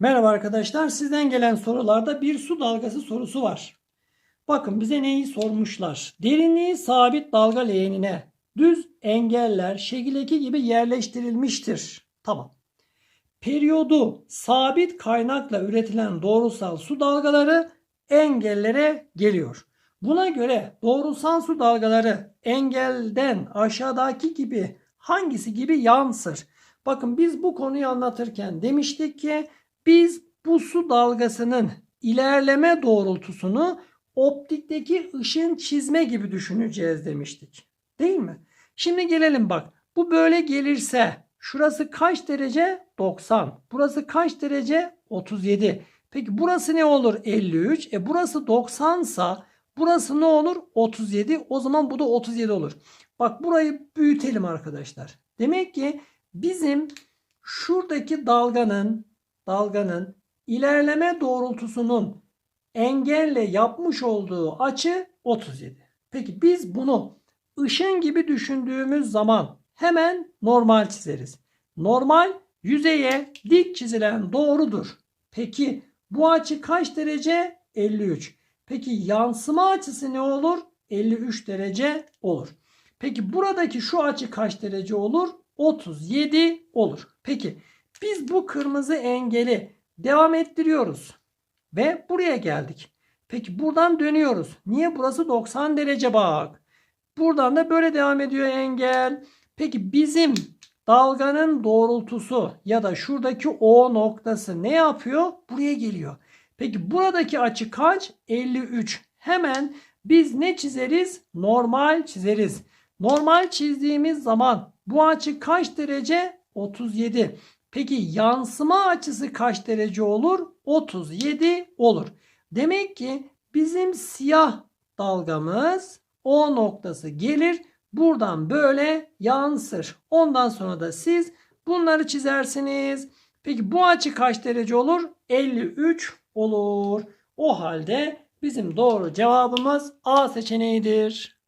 Merhaba arkadaşlar. Sizden gelen sorularda bir su dalgası sorusu var. Bakın bize neyi sormuşlar? Derinliği sabit dalga leğenine düz engeller şekildeki gibi yerleştirilmiştir. Tamam. Periyodu sabit kaynakla üretilen doğrusal su dalgaları engellere geliyor. Buna göre doğrusal su dalgaları engelden aşağıdaki gibi hangisi gibi yansır? Bakın biz bu konuyu anlatırken demiştik ki biz bu su dalgasının ilerleme doğrultusunu optikteki ışın çizme gibi düşüneceğiz demiştik. Değil mi? Şimdi gelelim bak. Bu böyle gelirse şurası kaç derece? 90. Burası kaç derece? 37. Peki burası ne olur? 53. E burası 90 sa burası ne olur? 37. O zaman bu da 37 olur. Bak burayı büyütelim arkadaşlar. Demek ki bizim şuradaki dalganın dalganın ilerleme doğrultusunun engelle yapmış olduğu açı 37. Peki biz bunu ışın gibi düşündüğümüz zaman hemen normal çizeriz. Normal yüzeye dik çizilen doğrudur. Peki bu açı kaç derece? 53. Peki yansıma açısı ne olur? 53 derece olur. Peki buradaki şu açı kaç derece olur? 37 olur. Peki biz bu kırmızı engeli devam ettiriyoruz. Ve buraya geldik. Peki buradan dönüyoruz. Niye? Burası 90 derece bak. Buradan da böyle devam ediyor engel. Peki bizim dalganın doğrultusu ya da şuradaki O noktası ne yapıyor? Buraya geliyor. Peki buradaki açı kaç? 53. Hemen biz ne çizeriz? Normal çizeriz. Normal çizdiğimiz zaman bu açı kaç derece? 37. Peki yansıma açısı kaç derece olur? 37 olur. Demek ki bizim siyah dalgamız O noktası gelir. Buradan böyle yansır. Ondan sonra da siz bunları çizersiniz. Peki bu açı kaç derece olur? 53 olur. O halde bizim doğru cevabımız A seçeneğidir.